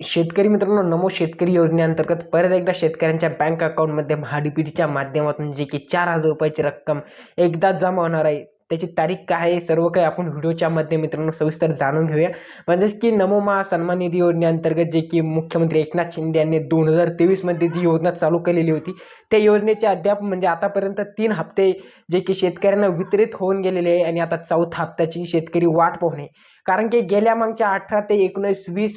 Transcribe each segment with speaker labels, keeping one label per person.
Speaker 1: शेतकरी मित्रांनो नमो शेतकरी योजनेअंतर्गत परत एकदा शेतकऱ्यांच्या बँक अकाउंटमध्ये महाडीपीटीच्या माध्यमातून जे की चार हजार रुपयाची रक्कम एकदाच जमा होणार आहे त्याची तारीख काय आहे सर्व काही आपण व्हिडिओच्या मध्ये मित्रांनो सविस्तर जाणून घेऊया. म्हणजेच की नमो महा सन्मान निधी योजनेअंतर्गत जे की मुख्यमंत्री एकनाथ शिंदे यांनी दोन हजार तेवीसमध्ये जी योजना चालू केलेली होती त्या योजनेचे अद्याप म्हणजे आतापर्यंत तीन हप्ते जे की शेतकऱ्यांना वितरित होऊन गेलेले आहे आणि आता चौथा हप्त्याची शेतकरी वाट पाहणे कारण की गेल्या मागच्या अठरा ते एकोणीस वीस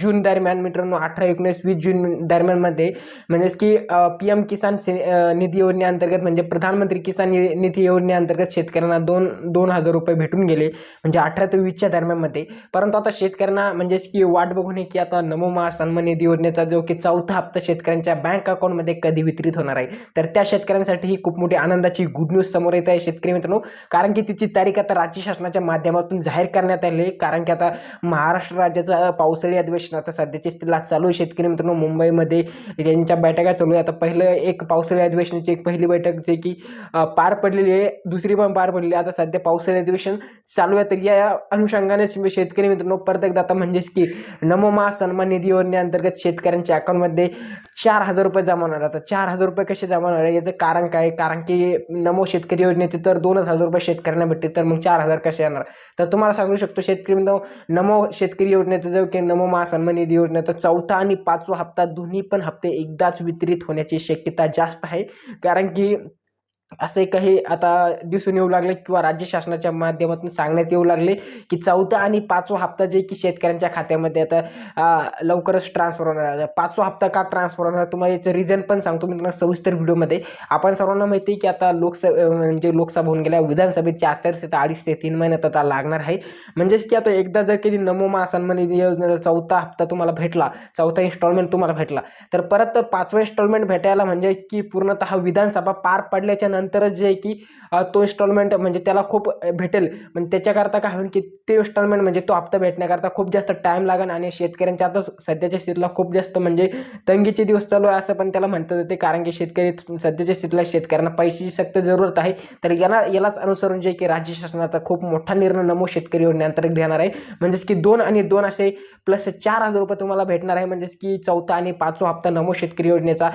Speaker 1: जून दरम्यान मित्रांनो अठरा एकोणीस वीस जून दरम्यानमध्ये म्हणजेच की पी एम किसान से निधी योजनेअंतर्गत म्हणजे प्रधानमंत्री किसान निधी योजनेअंतर्गत शेतकऱ्यांना दोन दोन हजार रुपये भेटून गेले म्हणजे अठरा ते वीसच्या दरम्यानमध्ये. परंतु आता शेतकऱ्यांना म्हणजेच की वाट बघून की आता नमो महा सन्मान निधी योजनेचा जो की चौथा हप्ता शेतकऱ्यांच्या बँक अकाउंटमध्ये कधी वितरित होणार आहे तर त्या शेतकऱ्यांसाठी ही खूप मोठी आनंदाची गुड न्यूज समोर येत आहे शेतकरी मित्रांनो. कारण की तिची तारीख आता राज्य शासनाच्या माध्यमातून जाहीर करण्यात आली कारण की आता महाराष्ट्र राज्याचं पावसाळी अधिवेशन आता सध्याची स्थितीला चालू आहे. शेतकरी मित्रांनो मुंबईमध्ये ज्यांच्या बैठका चालू आहे आता पहिलं एक पावसाळी अधिवेशनाची एक पहिली बैठक जे की पार पडलेली आहे. दुसरी पण पार पडलेली आहे. आता सध्या पावसाळी अधिवेशन चालू आहे. तर या अनुषंगाने शेतकरी मित्रांनो परत एकदा आता म्हणजेच की नमोमा सन्मान निधी योजनेअंतर्गत शेतकऱ्यांच्या अकाउंटमध्ये चार हजार रुपये जमा होणार आता चार हजार रुपये कसे जमा होणार याचं कारण काय? कारण की नमो शेतकरी योजनेचे तर दोनच हजार रुपये शेतकऱ्यांना भेटते तर मग चार हजार कसे येणार? तर तुम्हाला सांगू शकतो शेतकरी मित्रांनो नमो शेतकरी योजनेचा जो की नमो महासन्मान निधी योजनेचा चौथा आणि पाचवा हप्ता दोन्ही पण हप्ते एकदाच वितरित होण्याची शक्यता जास्त आहे. कारण की असे काही आता दिसून येऊ लागले किंवा राज्य शासनाच्या माध्यमातून सांगण्यात येऊ लागले की चौथा आणि पाचवा हप्ता जे की शेतकऱ्यांच्या खात्यामध्ये आता लवकरच ट्रान्सफर होणार आहे. पाचवा हप्ता का ट्रान्सफर होणार तुम्हाला याचं रिझन पण सांगतो मी तुम्हाला सविस्तर व्हिडिओमध्ये. आपण सर्वांना माहिती आहे की आता लोकसभा म्हणजे लोकसभा होऊन गेल्या विधानसभेची आचारसंहिता अडीच ते तीन महिन्यात आता लागणार आहे. म्हणजेच की आता एकदा जर कधी नमो मा निधी योजनेचा चौथा हप्ता तुम्हाला भेटला चौथा इन्स्टॉलमेंट तुम्हाला भेटला तर परत पाचवा इन्स्टॉलमेंट भेटायला म्हणजे की पूर्णतः विधानसभा पार पडल्याच्या नंतरच जे आहे की तो इन्स्टॉलमेंट म्हणजे त्याला खूप भेटेल. पण त्याच्याकरता काय होईल की ते इन्स्टॉलमेंट म्हणजे तो हप्ता भेटण्याकरता खूप जास्त टाईम लागेल आणि शेतकऱ्यांच्या आता सध्याच्या स्थितीला खूप जास्त म्हणजे तंगीचे दिवस चालू आहे असं पण त्याला म्हणतात येते. कारण की शेतकरी सध्याच्या स्थितीला शेतकऱ्यांना पैशाची सक्त जरूरत आहे. तर याला यालाच अनुसरून जे की राज्य शासनाचा खूप मोठा निर्णय नमो शेतकरी योजनेअंतर्गत घेणार आहे. म्हणजेच की दोन आणि दोन असे प्लस चार हजार रुपये तुम्हाला भेटणार आहे. म्हणजेच की चौथा आणि पाचवा हप्ता नमो शेतकरी योजनेचा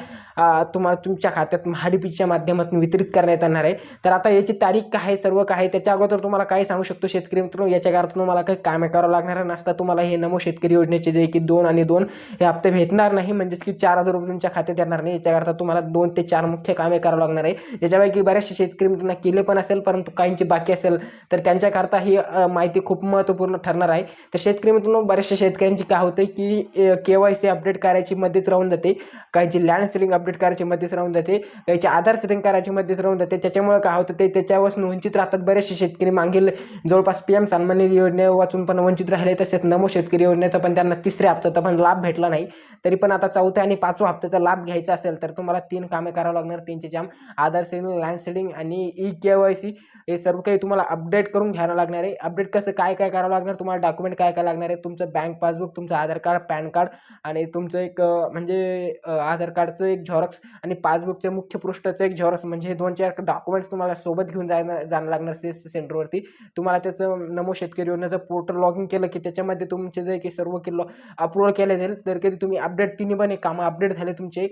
Speaker 1: तुम्हाला तुमच्या खात्यात महाडीपीच्या माध्यमातून वितरित करण्यात येणार आहे. तर आता याची तारीख काय सर्व काय त्याच्या अगोदर तुम्हाला काय सांगू शकतो शेतकरी मित्र याच्या कारण तुम्हाला काही कामे करावं लागणार नसता तुम्हाला हे नमो शेतकरी योजनेचे जे की दोन आणि दोन हे हप्ते भेटणार नाही. म्हणजेच की चार हजार रुपये तुमच्या खात्यात येणार नाही. याच्याकरता तुम्हाला दोन ते चार मुख्य कामे करावं लागणार आहे. ज्याच्यापैकी बऱ्याचशा शेतकरी मित्रांना केले पण असेल परंतु काहींची बाकी असेल तर त्यांच्याकरता ही माहिती खूप महत्त्वपूर्ण ठरणार आहे. तर शेतकरी मित्रांनो बऱ्याचशा शेतकऱ्यांची काय होतं की के वाय सी अपडेट करायची मध्येच राहून जाते. काहीची लँड सेलिंग अपडेट करायची मध्येच राहून जाते. काहीची आधार सेलिंग करायची मध्येच राहून जाते. त्याच्यामुळे काय होतं ते त्याच्यापासून वंचित राहतात बरेचसे शेतकरी. मागील जवळपास पी एम सन्मान निधी योजने वाचून पण वंचित राहिले तसेच नमो शेतकरी योजनेचा पण त्यांना तिसऱ्या हप्त्याचा पण लाभ भेटला नाही. तरी पण आता चौथ्या आणि पाचव्या हप्त्याचा लाभ घ्यायचा असेल तर तुम्हाला तीन कामे करावं लागणार. तीनचे जाम आधार सेडिंग लँड सेडिंग आणि ई के वाय सी हे सर्व काही तुम्हाला अपडेट करून घ्यावं लागणार आहे. अपडेट कसं काय काय करावं लागणार? तुम्हाला डॉक्युमेंट काय काय लागणार आहे? तुमचं बँक पासबुक तुमचं आधार कार्ड पॅन कार्ड आणि तुमचं एक म्हणजे आधार कार्डचं एक झॉरक्स आणि पासबुकचं मुख्य पृष्ठाचं एक झॉरक्स म्हणजे हे दोन चार डॉक्युमेंट्स तुम्हाला सोबत घेऊन जायला जाणं लागणार सी एस सी सेंटरवरती तुम्हाला त्याचं नमो शेतकरी योजनेचं पोर्टल लॉग इन केलं की त्याच्यामध्ये तुमचे जे की सर्व किल्लो अपलोड केले जाईल. तर कधी तुम्ही अपडेट तिन्ही पण एक कामं अपडेट झाले तुमचे.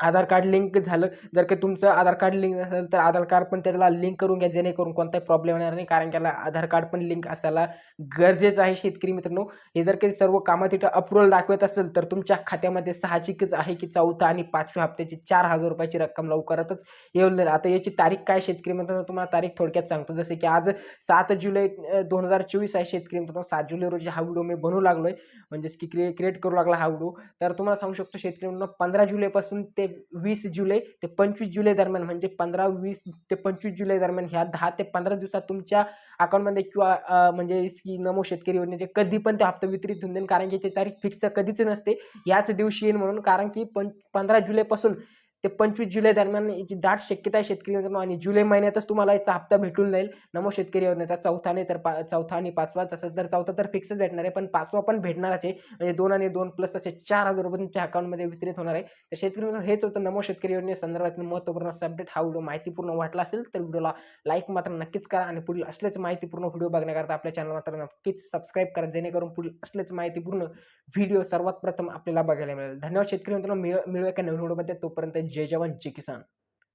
Speaker 1: आधार कार्ड लिंक झालं जर का तुमचं आधार कार्ड लिंक असेल तर आधार कार्ड पण त्याला लिंक करून घ्या जेणेकरून कोणताही प्रॉब्लेम येणार नाही कारण त्याला आधार कार्ड पण लिंक असायला गरजेचं आहे शेतकरी मित्रांनो. हे जर काही सर्व कामात तिथं अप्रुव्हल दाखवत असेल तर तुमच्या खात्यामध्ये साहजिकच आहे की चौथा आणि पाचव्या हप्त्याची चार हजार रुपयाची रक्कम लवकरातच येऊन आता याची तारीख काय शेतकरी मित्रांनो? तुम्हाला तारीख थोडक्यात सांगतो. जसे की आज सात जुलै दोन हजार चोवीस आहे शेतकरी मित्रांनो. सात जुलै रोजी हा व्हिडिओ मी बनवू लागलोय. म्हणजेच की क्रिए क्रिएट करू लागला हा व्हिडिओ. तर तुम्हाला सांगू शकतो शेतकरी मित्रांनो पंधरा जुलैपासून ते वीस जुलै ते पंचवीस जुलै दरम्यान म्हणजे पंधरा वीस ते पंचवीस जुलै दरम्यान ह्या दहा ते पंधरा दिवसात तुमच्या अकाउंटमध्ये किंवा म्हणजे की नमो शेतकरी योजनेचे कधी पण ते हप्ता वितरित होऊन देईल कारण की याची तारीख फिक्स कधीच नसते. याच दिवशी येईल म्हणून कारण की पं पंधरा जुलैपासून ते पंचवीस जुलै दरम्यान याची दाट शक्यता आहे शेतकरी मित्रांनो. आणि जुलै महिन्यातच तुम्हाला याचा हप्ता भेटून जाईल. नमो शेतकरी योजनेचा चौथा नाही तर पा चौथा आणि पाचवा तसं तर चौथा तर फिक्सच भेटणार आहे. पण पाचवा पण भेटणारच आहे. म्हणजे दोन आणि दोन प्लस असे चार हजार रुपये तुमच्या अकाउंटमध्ये वितरित होणार आहे. तर शेतकरी मित्रांनो हेच होतं नमो शेतकरी योजनेसंदर्भातील महत्त्वपूर्ण अपडेट हा व्हिडिओ माहितीपूर्ण वाटला असेल तर व्हिडिओला लाईक मात्र नक्कीच करा. आणि पुढील असलेच माहितीपूर्ण व्हिडिओ बघण्याकरता आपल्या चॅनल मात्र नक्कीच सबस्क्राईब करा. जेणेकरून पुढील असलेच माहितीपूर्ण व्हिडिओ सर्वात प्रथम आपल्याला बघायला मिळेल. धन्यवाद शेतकरी मित्रांनो. मिळू एका नवीन व्हिडिओमध्ये. तोपर्यंत जय जवान जय किसान.